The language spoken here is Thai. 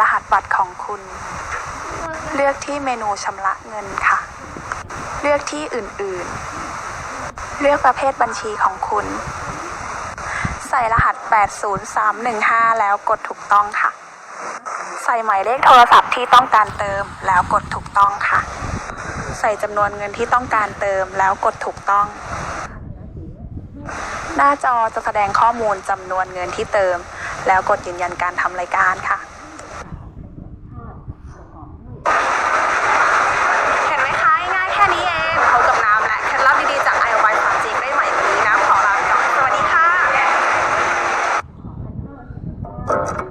รหัสบัตรของคุณ เลือกที่เมนูชำระเงินค่ะ เลือกที่อื่นๆ เลือกประเภทบัญชีของคุณ ใส่รหัส 80315 แล้วกดถูกต้องค่ะ ใส่หมายเลขโทรศัพท์ที่ต้องการเติมแล้วกดถูกต้องค่ะ ใส่จำนวนเงินที่ต้องการเติมแล้วกดถูกต้องหน้าจอจะแสดงข้อมูลจำนวนเงินที่เติม แล้วกดยืนยันการทำรายการค่ะ เห็นไหมคะง่ายๆแค่นี้เองพบกับน้ำและเคล็ดลับดีๆจาก i o b i 3G ได้ใหม่วันนี้น้ำข อล